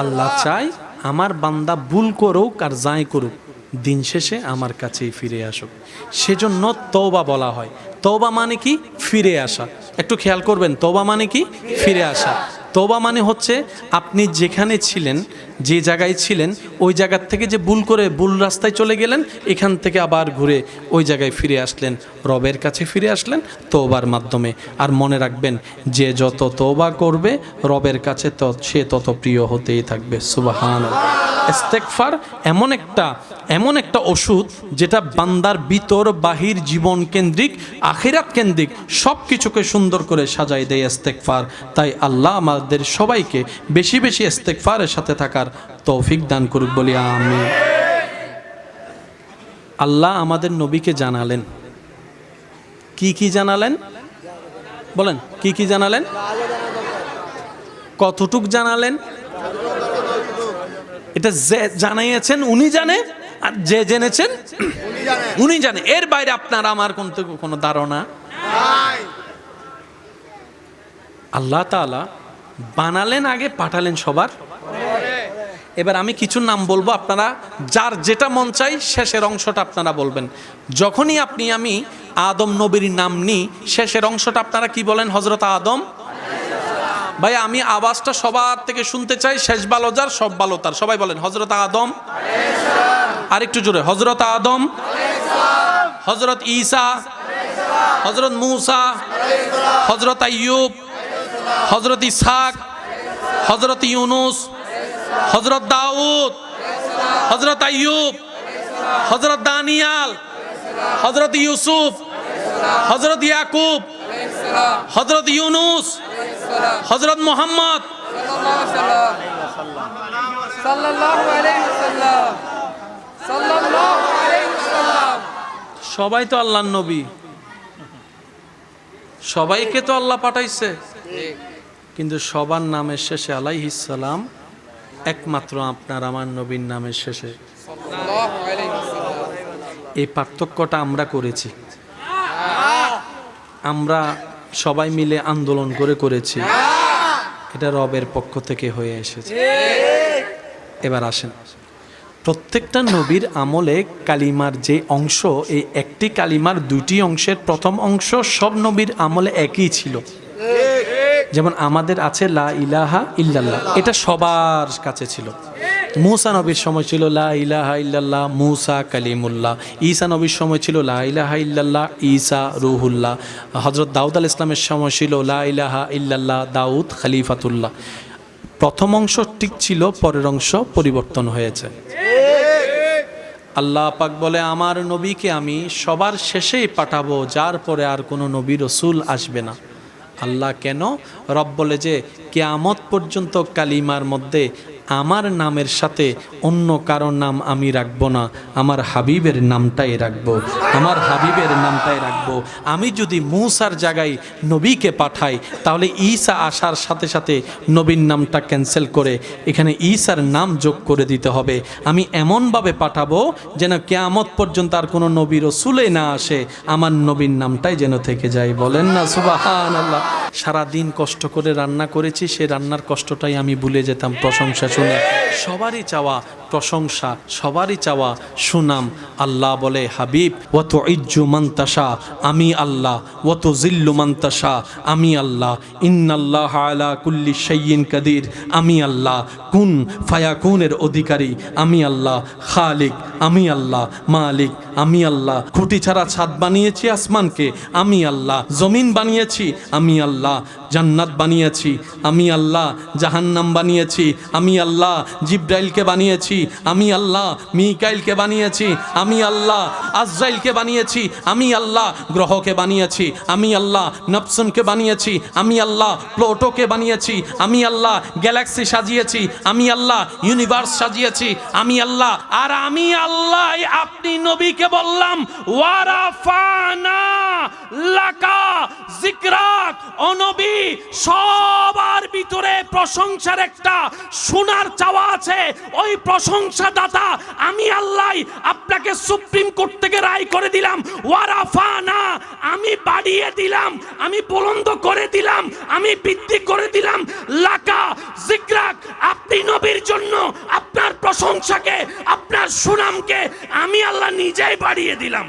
আল্লাহ চাই আমার বান্দা ভুল করুক আর যাই করুক, দিন শেষে আমার কাছেই ফিরে আসুক। সেজন্য তওবা বলা হয়। তওবা মানে কি? ফিরে আসা। একটু খেয়াল করবেন, তওবা মানে কি? ফিরে আসা। তওবা মানে হচ্ছে আপনি যেখানে ছিলেন, যে জায়গায় ছিলেন, ওই জায়গার থেকে যে ভুল করে ভুল রাস্তায় চলে গেলেন, এখান থেকে আবার ঘুরে ওই জায়গায় ফিরে আসলেন। রবের কাছে ফিরে আসলেন তওবার মাধ্যমে। আর মনে রাখবেন, যে যত তওবা করবে, রবের কাছে সে তত প্রিয় হতেই থাকবে। সুবাহান ইস্তেকফার এমন একটা এমন একটা ওষুধ যেটা বান্দার ভিতর বাহির জীবন কেন্দ্রিক, আখিরাত কেন্দ্রিক সব কিছুকে সুন্দর করে সাজাই দেয় ইস্তেকফার তাই আল্লাহ আমাদের সবাইকে বেশি বেশি ইস্তেকফারের সাথে থাকার তৌফিক দান করুক বলি আমি আল্লাহ আমাদের নবীকে জানালেন কি কি জানালেন? বলেন, কি কি জানালেন? কতটুক জানালেন? এটা যে জানাইয়েছেন উনি জানে, আর যে জেনেছেন, উনি জানে। এর বাইরে আপনার আমার কোন কোনো ধারণা? আল্লাহ তাআলা বানালেন আগে, পাঠালেন সবার। এবার আমি কিছু নাম বলব, আপনারা যার যেটা মন চাই শেষের অংশটা আপনারা বলবেন। যখনই আপনি আমি আদম নবীর নাম নিই শেষের অংশটা আপনারা কি বলেন হজরত আদম? ভাই, আমি আওয়াজটা সবার থেকে শুনতে চাই, শেষ ভালো যার, সব ভালো তার। সবাই বলেন হজরত আদম? আর একটু জোরে হজরত আদম? হজরত ঈসা? হজরত মুসা? হজরত আইয়ুব? হজরত ইসাক হজরত ইউনুস? হজরত দাউদ? হজরত আইয়ুব? হজরত দানিয়াল? হজরত ইউসুফ? হজরত ইয়াকুব হজরত ইউনুস হজরত মোহাম্মদ। সবাই তো আল্লাহর নবী। সবাইকে তো আল্লাহ পাঠাইছে। কিন্তু সবার নামের শেষে আলাইহিসালাম একমাত্র আপনার আমার নবীর নামের শেষে। এই পার্থক্যটা আমরা করেছি। আমরা সবাই মিলে আন্দোলন করে করেছি। এটা রবের পক্ষ থেকে হয়ে এসেছে। এবার আসেন। প্রত্যেকটা নবীর আমলে কালিমার যে অংশ এই একটি কালিমার দুটি অংশের প্রথম অংশ সব নবীর আমলে একই ছিল। যেমন আমাদের আছে লা ইলাহা ইল্লাল্লাহ। এটা সবার কাছে ছিল। মুসা নবীর সময় ছিল লা ইলাহা ইল্লাল্লাহ, মুসা কালিমুল্লাহ। ঈসা নবীর সময় ছিল লা ইলাহা ইল্লাল্লাহ, ঈসা রুহুল্লাহ। হজরত দাউদ আল ইসলামের সময় ছিল লা ইলাহা ইল্লাল্লাহ, দাউদ খালিফাতুল্লাহ। প্রথম অংশ ঠিক ছিল, পরের অংশ পরিবর্তন হয়েছে। আল্লাহ পাক বলে, আমার নবীকে আমি সবার শেষেই পাঠাবো, যার পরে আর কোনো নবী রসুল আসবে না। আল্লাহ কেন? রব বলে যে, কেয়ামত পর্যন্ত কালিমার মধ্যে আমার নামের সাথে অন্য কারোর নাম আমি রাখব না। আমার হাবিবের নামটাই রাখব। আমার হাবিবের নামটাই রাখব। আমি যদি মুসার জায়গায় নবীকে পাঠাই, তাহলে ঈসা আসার সাথে সাথে নবীর নামটা ক্যান্সেল করে এখানে ঈসার নাম যোগ করে দিতে হবে। আমি এমনভাবে পাঠাবো যেন কেয়ামত পর্যন্ত আর কোনো নবী রসুলে না আসে। আমার নবীর নামটাই যেন থেকে যায়। বলেন না সুবাহান আল্লাহ সারাদিন কষ্ট করে রান্না করেছি, সে রান্নার কষ্টটাই আমি ভুলে যেতাম, প্রশংসা শুনে, সবারই চাওয়া প্রশংসা, সবারই চাওয়া সুনাম। আল্লাহ বলে, হাবিব ওত ইজ্জু মান্তাসা আমি আল্লাহ। ওত জিল্লু মান্তাসা আমি আল্লাহ। ইন্নাল্লাহ আলা কুল্লি শাইয়িন কাদির, আমি আল্লাহ। কুন ফায়াকুনের অধিকারী, আমি আল্লাহ। খালিক, আমি আল্লাহ। মালিক, আমি আল্লাহ। খুঁটি ছাড়া ছাদ বানিয়েছি আসমানকে, আমি আল্লাহ। জমিন বানিয়েছি, আমি আল্লাহ। জান্নাত বানিয়েছি আমি আল্লাহ জাহান্নাম বানিয়েছি আমি আল্লাহ জিব্রাইলকে বানিয়েছি আমি আল্লাহ মিকাইলকে বানিয়েছি আমি আল্লাহ আজরাইলকে বানিয়েছি আমি আল্লাহ গ্রহকে বানিয়েছি আমি আল্লাহ নপসনকে বানিয়েছি আমি আল্লাহ প্লোটোকে বানিয়েছি আমি আল্লাহ গ্যালাক্সি সাজিয়েছি আমি আল্লাহ ইউনিভার্স সাজিয়েছি আমি আল্লাহ আর আমি আল্লাহ আপনি নবীকে বললাম ওয়ারাফানা লাকা জিকরাক অনবী, সবার ভিতরে প্রশংসার একটা সোনার চাওয়া আছে। ওই প্রশংসা দাতা আমি আল্লাহ আপনাকে সুপ্রিম কোর্ট থেকে রায় করে দিলাম। ওয়ারাফানা, আমি বাড়িয়ে দিলাম, আমি বুলন্দ করে দিলাম, আমি বৃদ্ধি করে দিলাম। লাকা, জিকরাক, আপনি নবীর জন্য আপনার প্রশংসাকে, আপনার সুনামকে আমি আল্লাহ নিজেই বাড়িয়ে দিলাম।